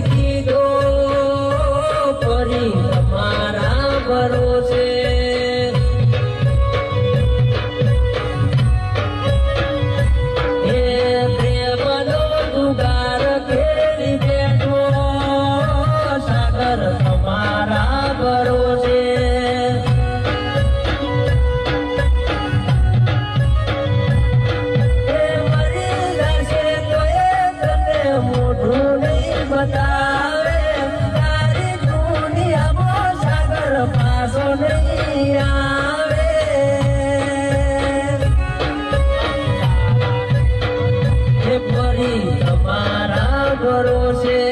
દીધો ફરી તમારા ભરોસે. સાગર તમારા ભરો ભરોસે